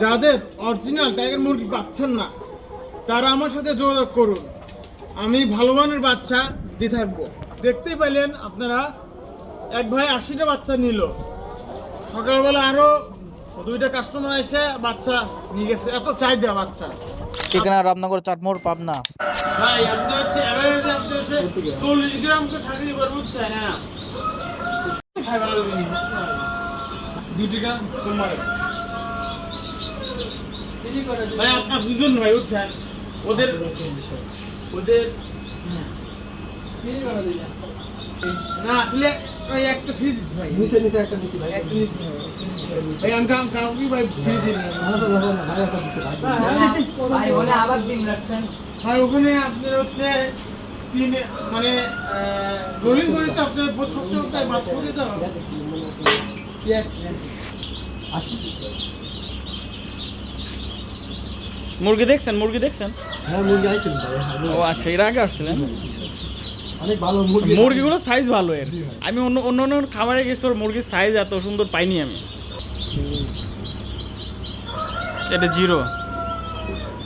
যাদের original tiger মুরগি পাচ্ছেন না তারা আমার সাথে যোগাযোগ করুন। আমি ভালো মানের বাচ্চা দিয়ে থাকব। দেখতেই পেলেন আপনারা এক ভাই আশিটা বাচ্চা নিল। সকালবেলা আরও দুইটা কাস্টমার এসে বাচ্চা নিয়ে গেছে। এত চাহিদা বাচ্চা। ঠিকানা রামনগর চাটমোড় পাবনা। ভাই আপনি হচ্ছে অ্যাভারেজে আপনি হচ্ছে চল্লিশ গ্রাম তো থাকলে পারব লাগবে না। দুই টাকা তোমার। ভাই আপ- আপনি দুজন ভাই বুঝছেন? ওদের ওদের না আসলে ওই একটা ফ্রি দিস ভাই। নিচে নিচে একটা নিচে ভাই। একটা দিস ভাই, ভাই। ভাই আমি কাম ভাই ফ্রি দিন না। তো ভালো না ভাই একটা দিছে ভাই। ভাই বলে আবার দিন রাখছেন। আর ওখানে আপনার হচ্ছে তিন মানে রোলিং করে তো আপনার তাই বাদ করে দাও আসি মুরগি দেখছেন মুরগি দেখছেন? হ্যাঁ মুরগি আইছিল হ্যাঁ, ও আচ্ছা এর আগে আসছিলেন? অনেক ভালো মুরগি মুরগিগুলো সাইজ ভালো এর। আমি অন্য অন্য অন্য খাবারে গেছি ওর মুরগির সাইজ এত সুন্দর পাইনি আমি। এটা জিরো।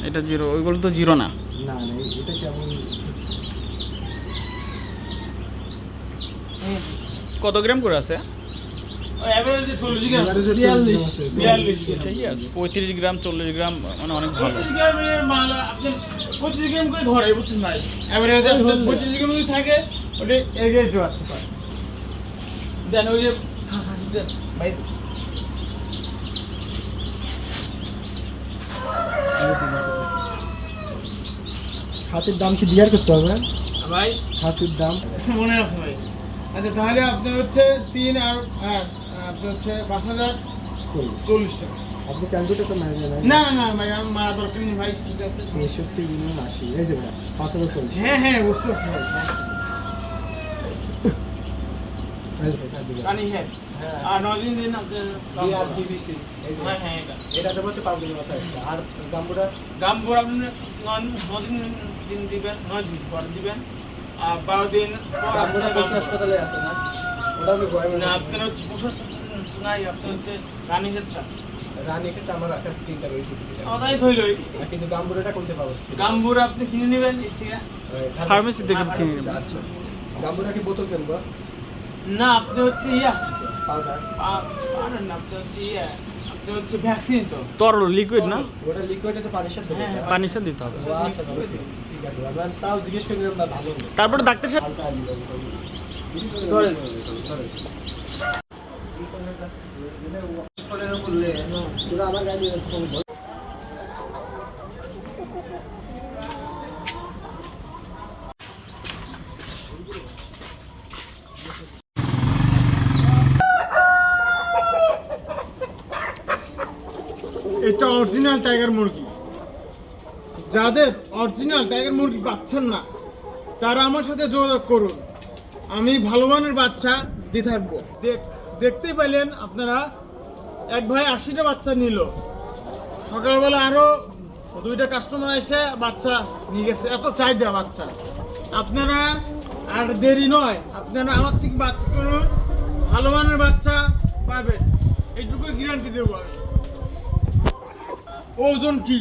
এটা জিরো ওইগুলো তো জিরো না। না না এটা কেমন? কত গ্রাম করে আছে? পঁয়ত্রিশ গ্রাম চল্লিশ গ্রাম মানে অনেক ভালো। পঁচিশ আপনি গ্রাম করে ধরে বুঝছেন ভাই? এভারেজে আপনার পঁচিশ গ্রাম যদি থাকে ওটা এগিয়ে বাচ্চা দেন ওই যে ভাই হাতের দাম কি ডিয়ার করতে হবে? ভাই হাসির দাম। মনে আছে ভাই। আচ্ছা তাহলে আপনার হচ্ছে তিন আর আর আপনার হচ্ছে পাঁচ হাজার চল্লিশ। টাকা। আপনি ক্যালকুলেটর তো মারা যায় না না ভাই আমার মারা দরকার নেই ভাই ঠিক আছে। তেষট্টি গুণ আশি এই যে ভাই পাঁচ হাজার চল্লিশ। হ্যাঁ হ্যাঁ বুঝতে পারছি ভাই হ্যাঁ। আর নদিন দিন আপনার ডিবিসি হ্যাঁ হ্যাঁ এটা। এটা দেবো হচ্ছে পাঁচ দিনের মাথায় আর গাম্বুটা? গামপুর আপনি নয় নদিন দিন দিবেন নয় দিন পর দিবেন। আর বারো দিন পর আপনার হাসপাতালে আছে না? ওটা আপনার হচ্ছে নাই আপনার হচ্ছে রানি ক্ষেত্রে আছে রানী ক্ষেত্রে আমার একটা স্কিনটা রয়েছে ওটাই ধইলই কিন্তু গাম্বুটাটা কোনতে পাবো গাম্বুর আপনি কিনে নেবেন ঠিক আছে ফার্মেসি থেকে কিনে নেবেন। আচ্ছা। গাম্বুটা কি বোতল কিনবো? না আপনি হচ্ছে ইয়া। পাউডার পারেন না আপনি হচ্ছে ইয়া। আপনি হচ্ছে ভ্যাকসিন তো। তরল লিকুইড না? ওটা লিকুইডে তো পানির সাথে দেবো। হ্যাঁ, পানির সাথে দিতে হবে। আচ্ছা ঠিক আছে আমরা তাও জিজ্ঞেস করে নিলাম ভালো। তারপরে ডাক্তার সাহেব এটা অরিজিনাল টাইগার মুরগি। যাদের অরিজিনাল টাইগার মুরগি পাচ্ছেন না, তারা আমার সাথে যোগাযোগ করুন। আমি ভালো মানের বাচ্চা দিয়ে থাকব। দেখ। দেখতেই পেলেন আপনারা। এক ভাই আশিটা বাচ্চা নিল। সকালবেলা আরও দুইটা কাস্টমার এসে বাচ্চা নিয়ে গেছে। এত চাহিদা বাচ্চা। আপনারা আর দেরি নয়, আপনারা আমার থেকে বাচ্চা করুন ভালো মানের বাচ্চা পাবেন। এইটুকু গ্যারান্টি দেবো আমি। ওজন কি?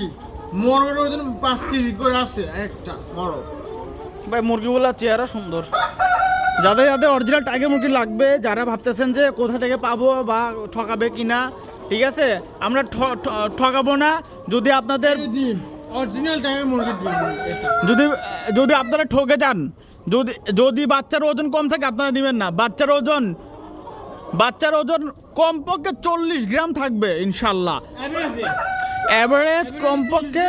মরগের ওজন পাঁচ কেজি করে আছে একটা মরগ ভাই, মুরগিগুলো চেহারা সুন্দর। যাদের যাদের অরিজিনাল টাইগার মুরগি লাগবে যারা ভাবতেছেন যে কোথা থেকে পাবো বা ঠকাবে কিনা ঠিক আছে? আমরা ঠকাবো না। যদি আপনাদের অরিজিনাল টাইগার মুরগির ডিম। যদি যদি আপনারা ঠকে যান যদি যদি বাচ্চার ওজন কম থাকে আপনারা দিবেন না। বাচ্চার ওজন বাচ্চার ওজন কমপক্ষে চল্লিশ গ্রাম থাকবে ইনশাল্লাহ। অ্যাভারেজ কমপক্ষে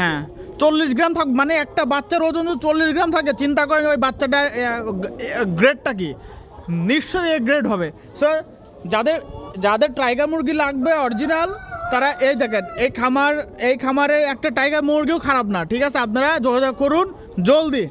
হ্যাঁ। চল্লিশ গ্রাম থাক মানে একটা বাচ্চার ওজন যদি চল্লিশ গ্রাম থাকে, চিন্তা করেন ওই বাচ্চাটার গ্রেডটা কি? নিশ্চয়ই এ গ্রেড হবে। সো যাদের যাদের টাইগার মুরগি লাগবে অরিজিনাল তারা এই দেখেন, এই খামার, এই খামারের একটা টাইগার মুরগিও খারাপ না, ঠিক আছে? আপনারা যোগাযোগ করুন, জলদি।